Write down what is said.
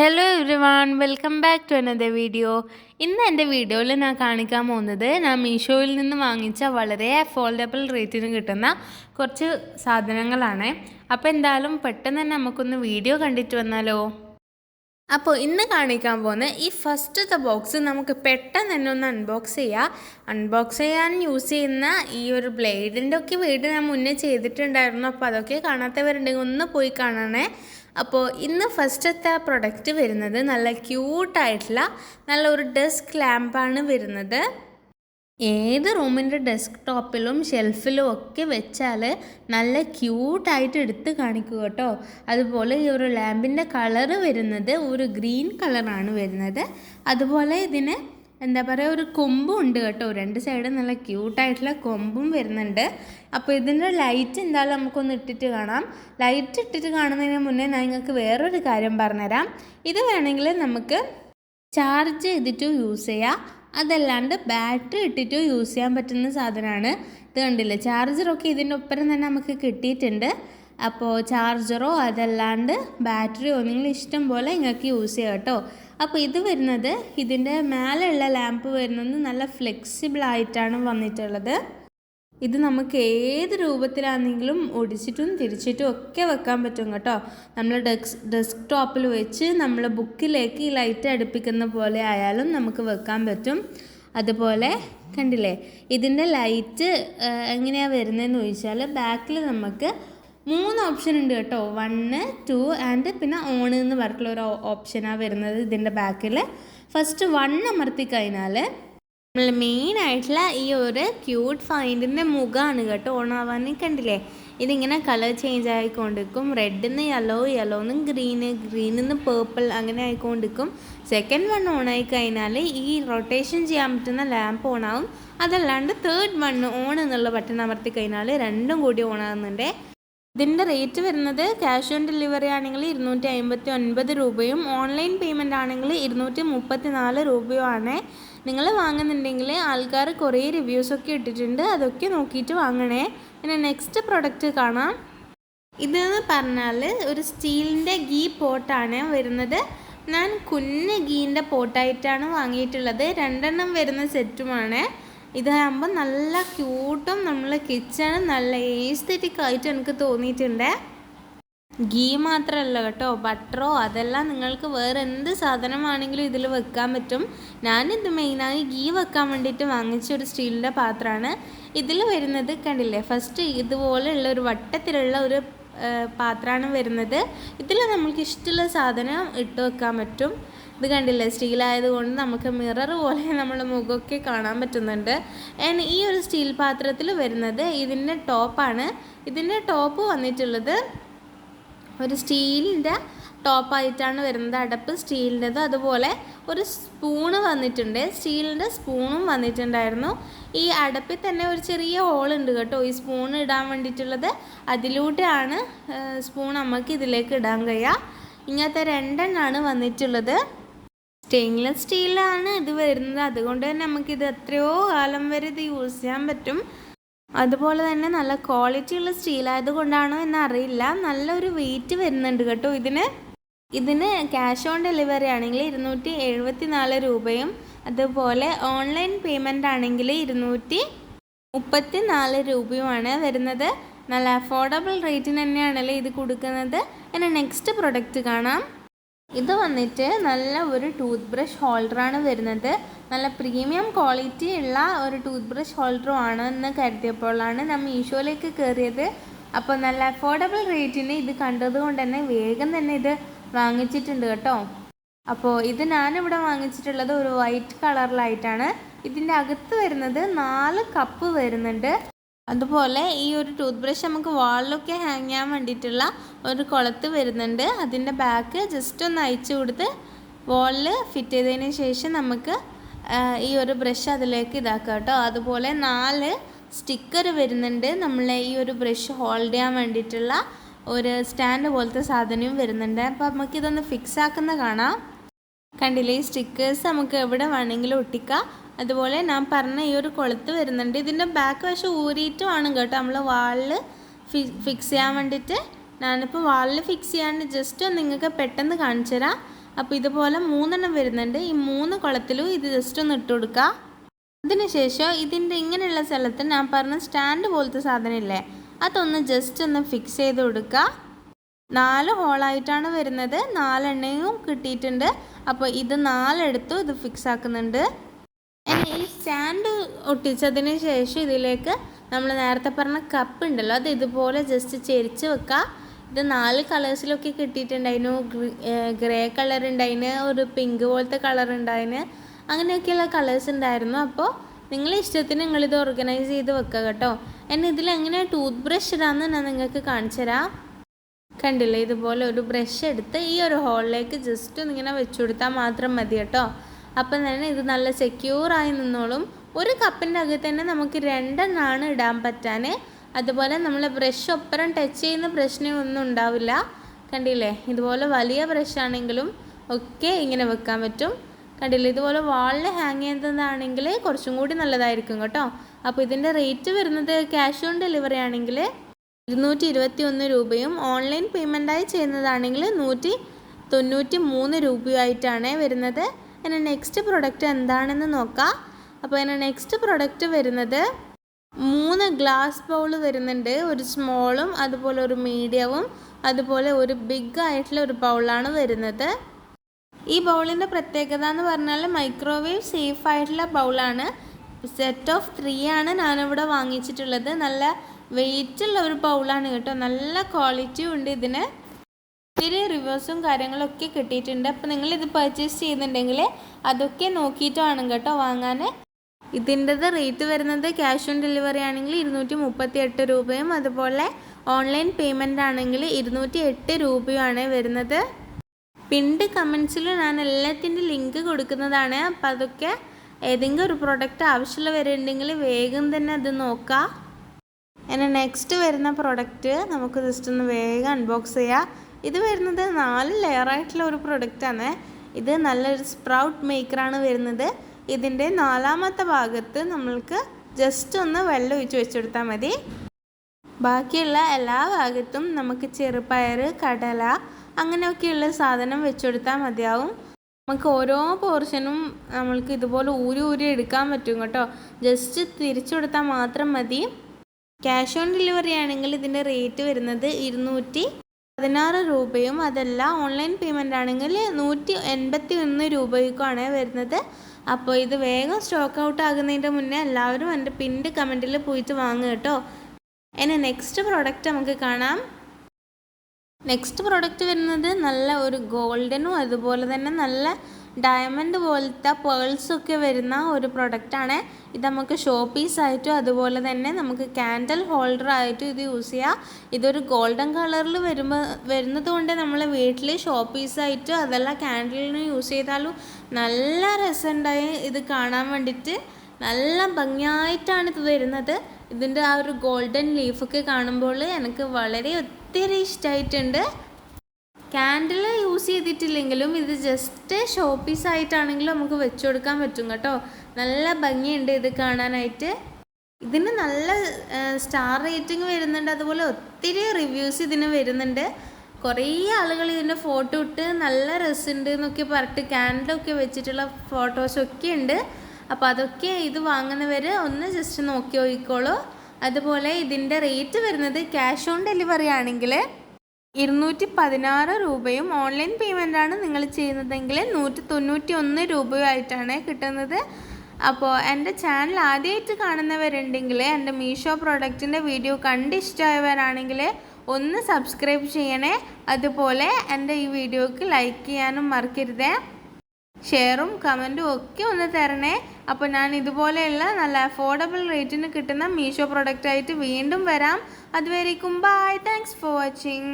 Hello everyone welcome back to another video ഇന്ന് എന്റെ വീഡിയോയിൽ ഞാൻ കാണിക്കാൻ പോകുന്നത് ഞാൻ മീഷോയിൽ നിന്ന് വാങ്ങിച്ച വളരെ അഫോർഡബിൾ റേറ്റിന് കിട്ടുന്ന കുറച്ച് സാധനങ്ങളാണ്. അപ്പോൾ എന്തായാലും പെട്ടെന്ന് തന്നെ നമുക്കൊന്ന് വീഡിയോ കണ്ടിട്ട് വന്നാലോ. അപ്പോൾ ഇന്ന് കാണിക്കാൻ പോകുന്ന ഈ ഫസ്റ്റത്തെ ബോക്സ് നമുക്ക് പെട്ടെന്ന് തന്നെ ഒന്ന് അൺബോക്സ് ചെയ്യാം. അൺബോക്സ് ചെയ്യാൻ യൂസ് ചെയ്യുന്ന ഈ ഒരു ബ്ലേഡിന്റെ ഒക്കെ വീട് ഞാൻ മുന്നേ ചെയ്തിട്ടുണ്ടായിരുന്നു. അപ്പോൾ അതൊക്കെ കാണാത്തവരുണ്ടെങ്കിൽ ഒന്ന് പോയി കാണണേ. അപ്പോൾ ഇന്ന് ഫസ്റ്റത്തെ പ്രൊഡക്റ്റ് വരുന്നത് നല്ല ക്യൂട്ടായിട്ടുള്ള നല്ല ഒരു ഡെസ്ക് ലാമ്പാണ് വരുന്നത്. ഏത് റൂമിന്റെ ഡെസ്ക് ടോപ്പിലും ഷെൽഫിലും ഒക്കെ വെച്ചാൽ നല്ല ക്യൂട്ടായിട്ട് എടുത്ത് കാണിക്കുക കേട്ടോ. അതുപോലെ ഈ ഒരു ലാമ്പിന്റെ കളറ് വരുന്നത് ഒരു ഗ്രീൻ കളറാണ് വരുന്നത്. അതുപോലെ ഇതിന് എന്താ പറയുക ഒരു കൊമ്പും ഉണ്ട് കേട്ടോ. രണ്ട് സൈഡും നല്ല ക്യൂട്ടായിട്ടുള്ള കൊമ്പും വരുന്നുണ്ട്. അപ്പോൾ ഇതിന്റെ ലൈറ്റ് എന്തായാലും നമുക്കൊന്ന് ഇട്ടിട്ട് കാണാം. ലൈറ്റ് ഇട്ടിട്ട് കാണുന്നതിന് മുന്നേ ഞാൻ നിങ്ങൾക്ക് വേറൊരു കാര്യം പറഞ്ഞുതരാം. ഇത് വേണമെങ്കിൽ നമുക്ക് ചാർജ് ചെയ്തിട്ട് യൂസ് ചെയ്യാം. അതല്ലാണ്ട് ബാറ്ററി ഇട്ടിട്ട് യൂസ് ചെയ്യാൻ പറ്റുന്ന സാധനമാണ്. ഇത് കണ്ടില്ലേ ചാർജറൊക്കെ ഇതിന്റെ ഒപ്പം തന്നെ നമുക്ക് കിട്ടിയിട്ടുണ്ട്. അപ്പോൾ ചാർജറോ അതല്ലാണ്ട് ബാറ്ററിയോ നിങ്ങൾ ഇഷ്ടം പോലെ നിങ്ങൾക്ക് യൂസ് ചെയ്യാം കേട്ടോ. അപ്പോൾ ഇത് വരുന്നത് ഇതിന്റെ മേലെയുള്ള ലാമ്പ് വരുന്നത് നല്ല ഫ്ലെക്സിബിൾ ആയിട്ടാണ് വന്നിട്ടുള്ളത്. ഇത് നമുക്ക് ഏത് രൂപത്തിലാണെങ്കിലും ഒടിച്ചിട്ടും തിരിച്ചിട്ടും ഒക്കെ വെക്കാൻ പറ്റും കേട്ടോ. നമ്മൾ ഡെസ്ക് ഡെസ്ക് ടോപ്പിൽ വെച്ച് നമ്മൾ ബുക്കിലേക്ക് ഈ ലൈറ്റ് അടുപ്പിക്കുന്ന പോലെ ആയാലും നമുക്ക് വെക്കാൻ പറ്റും. അതുപോലെ കണ്ടില്ലേ? ഇതിന്റെ ലൈറ്റ് എങ്ങനെയാണ് വരുന്നതെന്ന് ചോദിച്ചാൽ ബാക്കിൽ നമുക്ക് മൂന്ന് ഓപ്ഷൻ ഉണ്ട് കേട്ടോ. വണ്ണ് ടു ആൻഡ് പിന്നെ ഓൺ എന്ന് പറഞ്ഞിട്ടുള്ള ഒരു ഓപ്ഷനാണ് വരുന്നത് ഇതിന്റെ ബാക്കിൽ ഫസ്റ്റ് വൺ അമർത്തി കഴിഞ്ഞാൽ നമ്മൾ മെയിൻ ആയിട്ടുള്ള ഈ ഒരു ക്യൂട്ട് ഫൈൻഡിന്റെ മുഖമാണ് കേട്ടോ ഓണാവാൻ കണ്ടില്ലേ ഇതിങ്ങനെ കളർ ചേഞ്ച് ആയിക്കൊണ്ടിരിക്കും. റെഡിന്ന് യെല്ലോ യെല്ലോന്ന് ഗ്രീന് ഗ്രീനിന്ന് പേർപ്പിൾ അങ്ങനെ ആയിക്കൊണ്ടിരിക്കും. സെക്കൻഡ് വൺ ആയി കഴിഞ്ഞാൽ ഈ റൊട്ടേഷൻ ചെയ്യാൻ പറ്റുന്ന ലാമ്പ് ഓണാവും അതല്ലാണ്ട് തേർഡ് വൺ ഓൺ എന്നുള്ള ബട്ടൺ അമർത്തി കഴിഞ്ഞാൽ രണ്ടും കൂടി ഓൺ ആകുന്നുണ്ട് ഇതിന്റെ റേറ്റ് വരുന്നത് ക്യാഷ് ഓൺ ഡെലിവറി ആണെങ്കിൽ ഇരുന്നൂറ്റി അമ്പത്തി ഒൻപത് രൂപയും ഓൺലൈൻ പേയ്മെന്റ് ആണെങ്കിൽ ഇരുന്നൂറ്റി മുപ്പത്തി നാല് രൂപയുമാണ്. നിങ്ങൾ വാങ്ങുന്നുണ്ടെങ്കിൽ ആൾക്കാർ കുറേ റിവ്യൂസൊക്കെ ഇട്ടിട്ടുണ്ട് അതൊക്കെ നോക്കിയിട്ട് വാങ്ങണേ. പിന്നെ നെക്സ്റ്റ് പ്രൊഡക്റ്റ് കാണാം. ഇതെന്ന് പറഞ്ഞാൽ ഒരു സ്റ്റീലിന്റെ ഗീ പോട്ടാണ് വരുന്നത്. ഞാൻ കുഞ്ഞ് ഗീന്റെ പോട്ടായിട്ടാണ് വാങ്ങിയിട്ടുള്ളത്. രണ്ടെണ്ണം വരുന്ന സെറ്റുമാണ്. ഇതാകുമ്പോൾ നല്ല ക്യൂട്ടും നമ്മൾ കിച്ചണും നല്ല ഏസ്തെറ്റിക് ആയിട്ട് എനിക്ക് തോന്നിയിട്ടുണ്ട്. ഗീ മാത്രമല്ല കേട്ടോ ബട്ടറോ അതെല്ലാം നിങ്ങൾക്ക് വേറെ എന്ത് സാധനമാണെങ്കിലും ഇതിൽ വെക്കാൻ പറ്റും. ഞാനിത് മെയിനായി ഗീ വെക്കാൻ വേണ്ടിയിട്ട് വാങ്ങിച്ച ഒരു സ്റ്റീലിന്റെ പാത്രമാണ്. ഇതിൽ വരുന്നത് കണ്ടില്ലേ ഫസ്റ്റ് ഇതുപോലെയുള്ള ഒരു വട്ടത്തിലുള്ള ഒരു പാത്രമാണ് വരുന്നത്. ഇതിൽ നമ്മൾക്ക് ഇഷ്ടമുള്ള സാധനം ഇട്ട് വെക്കാൻ പറ്റും. ഇത് കണ്ടില്ലേ? സ്റ്റീലായതുകൊണ്ട് നമുക്ക് മിറർ പോലെ നമ്മുടെ മുഖമൊക്കെ കാണാൻ പറ്റുന്നുണ്ട്. ആൻഡ് ഈ ഒരു സ്റ്റീൽ പാത്രത്തിൽ വരുന്നത് ഇതിന്റെ ടോപ്പാണ് ഇതിന്റെ ടോപ്പ് വന്നിട്ടുള്ളത് ഒരു സ്റ്റീലിന്റെ ടോപ്പായിട്ടാണ് വരുന്നത്. അടപ്പ് സ്റ്റീലിന്റെത്. അതുപോലെ ഒരു സ്പൂണ് വന്നിട്ടുണ്ട്. സ്റ്റീലിന്റെ സ്പൂണും വന്നിട്ടുണ്ടായിരുന്നു. ഈ അടപ്പിൽ തന്നെ ഒരു ചെറിയ ഹോൾ ഉണ്ട് കേട്ടോ. ഈ സ്പൂൺ ഇടാൻ വേണ്ടിയിട്ടുള്ളത് അതിലൂടെയാണ് സ്പൂൺ നമുക്ക് ഇതിലേക്ക് ഇടാൻ കഴിയുക. ഇങ്ങനത്തെ രണ്ടെണ്ണമാണ് വന്നിട്ടുള്ളത്. സ്റ്റെയിൻലെസ് സ്റ്റീലാണ് ഇത് വരുന്നത്. അതുകൊണ്ട് തന്നെ നമുക്കിത് എത്രയോ കാലം വരെ ഇത് യൂസ് ചെയ്യാൻ പറ്റും. അതുപോലെ തന്നെ നല്ല ക്വാളിറ്റി ഉള്ള എന്ന് അറിയില്ല നല്ലൊരു വെയിറ്റ് വരുന്നുണ്ട് കേട്ടോ ഇതിന്. ഇതിന് ക്യാഷ് ഓൺ ഡെലിവറി ആണെങ്കിൽ ഇരുന്നൂറ്റി എഴുപത്തി നാല് രൂപയും അതുപോലെ ഓൺലൈൻ പേയ്മെന്റ് ആണെങ്കിൽ ഇരുന്നൂറ്റി മുപ്പത്തി നാല് രൂപയുമാണ് വരുന്നത്. നല്ല അഫോർഡബിൾ റേറ്റിന് തന്നെയാണല്ലോ ഇത് കൊടുക്കുന്നത്. എന്നെ നെക്സ്റ്റ് പ്രൊഡക്റ്റ് കാണാം. ഇത് വന്നിട്ട് നല്ല ഒരു ടൂത്ത് ബ്രഷ് ഹോൾഡറാണ് വരുന്നത്. നല്ല പ്രീമിയം ക്വാളിറ്റി ഉള്ള ഒരു ടൂത്ത് ബ്രഷ് ഹോൾഡറും ആണ് എന്ന് കരുതിയപ്പോഴാണ് നമ്മൾ മീഷോയിലേക്ക് കയറിയത് അപ്പോൾ നല്ല അഫോർഡബിൾ റേറ്റിന് ഇത് കണ്ടത് കൊണ്ട് തന്നെ വേഗം തന്നെ ഇത് വാങ്ങിച്ചിട്ടുണ്ട് കേട്ടോ. അപ്പോൾ ഇത് ഞാനിവിടെ വാങ്ങിച്ചിട്ടുള്ളത് ഒരു വൈറ്റ് കളറിലായിട്ടാണ് ഇതിന്റെ അകത്ത് വരുന്നത് നാല് കപ്പ് വരുന്നുണ്ട്. അതുപോലെ ഈ ഒരു ടൂത്ത് ബ്രഷ് നമുക്ക് വാളിലൊക്കെ ഹാങ് ചെയ്യാൻ വേണ്ടിയിട്ടുള്ള ഒരു കുളത്ത് വരുന്നുണ്ട്. അതിന്റെ ബാക്ക് ജസ്റ്റ് ഒന്ന് അയച്ചു കൊടുത്ത് വാളിൽ ഫിറ്റ് ചെയ്തതിന് ശേഷം നമുക്ക് ഈ ഒരു ബ്രഷ് അതിലേക്ക് ഇതാക്കാം കേട്ടോ. അതുപോലെ നാല് സ്റ്റിക്കർ വരുന്നുണ്ട്. നമ്മളെ ഈ ഒരു ബ്രഷ് ഹോൾഡ് ചെയ്യാൻ വേണ്ടിയിട്ടുള്ള ഒരു സ്റ്റാൻഡ് പോലത്തെ സാധനവും വരുന്നുണ്ട്. അപ്പോൾ നമുക്കിതൊന്ന് ഫിക്സ് ആക്കുന്ന കാണാം. കണ്ടില്ലേ ഈ സ്റ്റിക്കേഴ്സ് നമുക്ക് എവിടെ വേണമെങ്കിലും ഒട്ടിക്കാം. അതുപോലെ ഞാൻ പറഞ്ഞ ഈ ഒരു കൊളുത്ത് വരുന്നുണ്ട്. ഇതിന്റെ ബാക്ക് വശം ഊരിയിട്ടുമാണ് കേട്ടോ നമ്മൾ വാളിൽ ഫിക്സ് ചെയ്യാൻ വേണ്ടിയിട്ട് ഞാനിപ്പോൾ വാളിൽ ഫിക്സ് ചെയ്യാണ്ട് ജസ്റ്റ് നിങ്ങൾക്ക് പെട്ടെന്ന് കാണിച്ചു തരാം. അപ്പോൾ ഇതുപോലെ മൂന്നെണ്ണം വരുന്നുണ്ട്. ഈ മൂന്ന് കുളത്തിലും ഇത് ജസ്റ്റ് ഒന്ന് ഇട്ട് കൊടുക്കുക അതിനുശേഷം ഇതിന്റെ ഇങ്ങനെയുള്ള സ്ഥലത്ത് ഞാൻ പറഞ്ഞ സ്റ്റാൻഡ് പോലത്തെ സാധനം ഇല്ലേ അതൊന്ന് ജസ്റ്റ് ഒന്ന് ഫിക്സ് ചെയ്ത് കൊടുക്കുക നാല് ഹോളായിട്ടാണ് വരുന്നത്. നാലെണ്ണയും കിട്ടിയിട്ടുണ്ട്. അപ്പോൾ ഇത് നാലെടുത്തു ഇത് ഫിക്സ് ആക്കുന്നുണ്ട്. ഈ സ്റ്റാൻഡ് ഒട്ടിച്ചതിന് ശേഷം ഇതിലേക്ക് നമ്മൾ നേരത്തെ പറഞ്ഞ കപ്പ് ഉണ്ടല്ലോ അത് ഇതുപോലെ ജസ്റ്റ് ചെരിച്ച് വെക്കുക ഇത് നാല് കളേഴ്സിലൊക്കെ കിട്ടിയിട്ടുണ്ടായിരുന്നു ഗ്രേ കളർ ഉണ്ടായിന് ഒരു പിങ്ക് പോലത്തെ കളർ ഉണ്ടായിന്. അങ്ങനെയൊക്കെയുള്ള കളേഴ്സ് ഉണ്ടായിരുന്നു. അപ്പോൾ നിങ്ങളെ ഇഷ്ടത്തിന് നിങ്ങളിത് ഓർഗനൈസ് ചെയ്ത് വെക്കുക കേട്ടോ. എന്നെ ഇതിൽ എങ്ങനെ ടൂത്ത് ബ്രഷ് ഇടാമെന്ന് ഞാൻ നിങ്ങൾക്ക് കാണിച്ചു തരാം. കണ്ടില്ലേ? ഇതുപോലെ ഒരു ബ്രഷ് എടുത്ത് ഈ ഒരു ഹോളിലേക്ക് ജസ്റ്റ് ഒന്നിങ്ങനെ വെച്ചു കൊടുത്താൽ മാത്രം മതി കേട്ടോ. അപ്പം തന്നെ ഇത് നല്ല സെക്യൂറായി നിന്നോളും. ഒരു കപ്പിന്റെ അകത്ത് തന്നെ നമുക്ക് രണ്ടെണ്ണമാണ് ഇടാൻ പറ്റാൻ അതുപോലെ നമ്മൾ ബ്രഷ് ഒപ്പരം ടച്ച് ചെയ്യുന്ന പ്രശ്നമൊന്നും ഉണ്ടാവില്ല. കണ്ടില്ലേ? ഇതുപോലെ വലിയ ബ്രഷ് ആണെങ്കിലും ഒക്കെ ഇങ്ങനെ വെക്കാൻ പറ്റും. കണ്ടില്ലേ? ഇതുപോലെ വാളിൽ ഹാങ് ചെയ്യുന്നതാണെങ്കിൽ കുറച്ചും കൂടി നല്ലതായിരിക്കും കേട്ടോ. അപ്പോൾ ഇതിന്റെ റേറ്റ് വരുന്നത് ക്യാഷ് ഓൺ ഡെലിവറി ആണെങ്കിൽ ഇരുന്നൂറ്റി ഇരുപത്തി ഒന്ന് രൂപയും ഓൺലൈൻ പേയ്മെന്റായി ചെയ്യുന്നതാണെങ്കിൽ നൂറ്റി തൊണ്ണൂറ്റി മൂന്ന് രൂപയായിട്ടാണ് വരുന്നത്. ഇനി നെക്സ്റ്റ് പ്രൊഡക്റ്റ് എന്താണെന്ന് നോക്കാം. അപ്പോൾ ഇനി നെക്സ്റ്റ് പ്രൊഡക്റ്റ് വരുന്നത് മൂന്ന് ഗ്ലാസ് ബൗൾ വരുന്നുണ്ട്. ഒരു സ്മോളും അതുപോലെ ഒരു മീഡിയവും അതുപോലെ ഒരു ബിഗ് ആയിട്ടുള്ള ഒരു ബൗളാണ് വരുന്നത്. ഈ ബൗളിന്റെ പ്രത്യേകത എന്ന് പറഞ്ഞാൽ മൈക്രോവേവ് സേഫ് ആയിട്ടുള്ള ബൗളാണ് സെറ്റ് ഓഫ് ത്രീ ആണ് ഞാനിവിടെ വാങ്ങിച്ചിട്ടുള്ളത്. നല്ല വെയിറ്റ് ഉള്ള ഒരു ബൗളാണ് കേട്ടോ. നല്ല ക്വാളിറ്റി ഉണ്ട് ഇതിന്. ഒത്തിരി റിവ്യൂസും കാര്യങ്ങളൊക്കെ കിട്ടിയിട്ടുണ്ട്. അപ്പോൾ നിങ്ങൾ ഇത് പർച്ചേസ് ചെയ്യുന്നുണ്ടെങ്കിൽ അതൊക്കെ നോക്കിയിട്ട് വേണം കേട്ടോ വാങ്ങാൻ ഇതിന്റെത് റേറ്റ് വരുന്നത് ക്യാഷ് ഓൺ ഡെലിവറി ആണെങ്കിൽ ഇരുന്നൂറ്റി മുപ്പത്തി എട്ട് രൂപയും അതുപോലെ ഓൺലൈൻ പേയ്മെന്റ് ആണെങ്കിൽ ഇരുന്നൂറ്റി എട്ട് രൂപയുമാണ് വരുന്നത്. പിണ്ട് കമൻസിൽ ഞാൻ എല്ലാത്തിന്റെ ലിങ്ക് കൊടുക്കുന്നതാണ്. അപ്പം അതൊക്കെ ഏതെങ്കിലും ഒരു പ്രൊഡക്റ്റ് ആവശ്യമുള്ളവരുണ്ടെങ്കിൽ വേഗം തന്നെ അത് നോക്കാം. എന്നെ നെക്സ്റ്റ് വരുന്ന പ്രോഡക്റ്റ് നമുക്ക് ജസ്റ്റ് ഒന്ന് വേഗം അൺബോക്സ് ചെയ്യാം. ഇത് വരുന്നത് നാല് ലെയറായിട്ടുള്ള ഒരു പ്രൊഡക്റ്റാണ് ഇത് നല്ലൊരു സ്പ്രൗട്ട് മേക്കറാണ് വരുന്നത്. ഇതിന്റെ നാലാമത്തെ ഭാഗത്ത് നമ്മൾക്ക് ജസ്റ്റ് ഒന്ന് വെള്ളം ഒഴിച്ച് വെച്ചെടുത്താൽ മതി. ബാക്കിയുള്ള എല്ലാ ഭാഗത്തും നമുക്ക് ചെറുപയർ കടല അങ്ങനെയൊക്കെയുള്ള സാധനം വെച്ചെടുത്താൽ മതിയാവും. നമുക്ക് ഓരോ പോർഷനും നമ്മൾക്ക് ഇതുപോലെ ഊരി ഊരി എടുക്കാൻ പറ്റും കേട്ടോ. ജസ്റ്റ് തിരിച്ചു കൊടുത്താൽ മാത്രം മതി. ക്യാഷ് ഓൺ ഡെലിവറി ആണെങ്കിൽ ഇതിന്റെ റേറ്റ് വരുന്നത് ഇരുന്നൂറ്റി പതിനാറ് രൂപയും അതല്ല ഓൺലൈൻ പേയ്മെന്റ് ആണെങ്കിൽ നൂറ്റി എൺപത്തി ഒന്ന് രൂപയ്ക്കാണ് വരുന്നത്. അപ്പോൾ ഇത് വേഗം സ്റ്റോക്ക് ഔട്ട് ആകുന്നതിന്റെ മുന്നേ എല്ലാവരും എന്റെ പിൻഡ് കമന്റിൽ പോയിട്ട് വാങ്ങുക കേട്ടോ. ഇനി നെക്സ്റ്റ് പ്രോഡക്റ്റ് നമുക്ക് കാണാം. നെക്സ്റ്റ് പ്രോഡക്റ്റ് വരുന്നത് നല്ല ഒരു ഗോൾഡനും അതുപോലെ തന്നെ നല്ല ഡയമണ്ട് പോലത്തെ പേൾസൊക്കെ വരുന്ന ഒരു പ്രൊഡക്റ്റാണ് ഇത് നമുക്ക് ഷോ പീസ് ആയിട്ടും അതുപോലെ തന്നെ നമുക്ക് ക്യാൻഡൽ ഹോൾഡർ ആയിട്ടും ഇത് യൂസ് ചെയ്യാം. ഇതൊരു ഗോൾഡൻ കളറിൽ വരുമ്പോൾ വരുന്നത് കൊണ്ട് നമ്മൾ വീട്ടിൽ ഷോ പീസായിട്ടും അതെല്ലാം ക്യാൻഡലിന് യൂസ് ചെയ്താലും നല്ല രസമുണ്ടായി ഇത് കാണാൻ വേണ്ടിയിട്ട് നല്ല ഭംഗിയായിട്ടാണ് ഇത് വരുന്നത്. ഇതിന്റെ ആ ഒരു ഗോൾഡൻ ലീഫൊക്കെ കാണുമ്പോൾ എനിക്ക് വളരെ ഒത്തിരി ഇഷ്ടമായിട്ടുണ്ട് ക്യാൻഡിൽ യൂസ് ചെയ്തിട്ടില്ലെങ്കിലും ഇത് ജസ്റ്റ് ഷോ പീസ് ആയിട്ടാണെങ്കിലും നമുക്ക് വെച്ചു കൊടുക്കാൻ പറ്റും കേട്ടോ. നല്ല ഭംഗിയുണ്ട് ഇത് കാണാനായിട്ട്. ഇതിന് നല്ല സ്റ്റാർ റേറ്റിംഗ് വരുന്നുണ്ട്. അതുപോലെ ഒത്തിരി റിവ്യൂസ് ഇതിന് വരുന്നുണ്ട്. കുറേ ആളുകൾ ഇതിന്റെ ഫോട്ടോ ഇട്ട് നല്ല രസമുണ്ട് എന്നൊക്കെ പറഞ്ഞിട്ട് ക്യാൻഡിലൊക്കെ വെച്ചിട്ടുള്ള ഫോട്ടോസൊക്കെ ഉണ്ട്. അപ്പോൾ അതൊക്കെ ഇത് വാങ്ങുന്നവർ ഒന്ന് ജസ്റ്റ് നോക്കി നോക്കിക്കോളൂ. അതുപോലെ ഇതിന്റെ റേറ്റ് വരുന്നത് ക്യാഷ് ഓൺ ഡെലിവറി ആണെങ്കിൽ ഇരുന്നൂറ്റി പതിനാറ് രൂപയും ഓൺലൈൻ പേയ്മെന്റാണ് നിങ്ങൾ ചെയ്യുന്നതെങ്കിൽ നൂറ്റി തൊണ്ണൂറ്റി ഒന്ന് രൂപയായിട്ടാണ് കിട്ടുന്നത്. അപ്പോൾ എന്റെ ചാനൽ ആദ്യമായിട്ട് കാണുന്നവരുണ്ടെങ്കിൽ എന്റെ മീഷോ പ്രോഡക്റ്റിന്റെ വീഡിയോ കണ്ട് ഇഷ്ടമായവരാണെങ്കിൽ ഒന്ന് സബ്സ്ക്രൈബ് ചെയ്യണേ. അതുപോലെ എന്റെ ഈ വീഡിയോക്ക് ലൈക്ക് ചെയ്യാനും മറക്കരുതേ. ഷെയറും കമന്റും ഒക്കെ ഒന്ന് തരണേ. അപ്പോൾ ഞാൻ ഇതുപോലെയുള്ള നല്ല അഫോർഡബിൾ റേറ്റിന് കിട്ടുന്ന മീഷോ പ്രൊഡക്റ്റായിട്ട് വീണ്ടും വരാം. അതുവരേക്കും ബൈ താങ്ക്സ് ഫോർ വാച്ചിങ്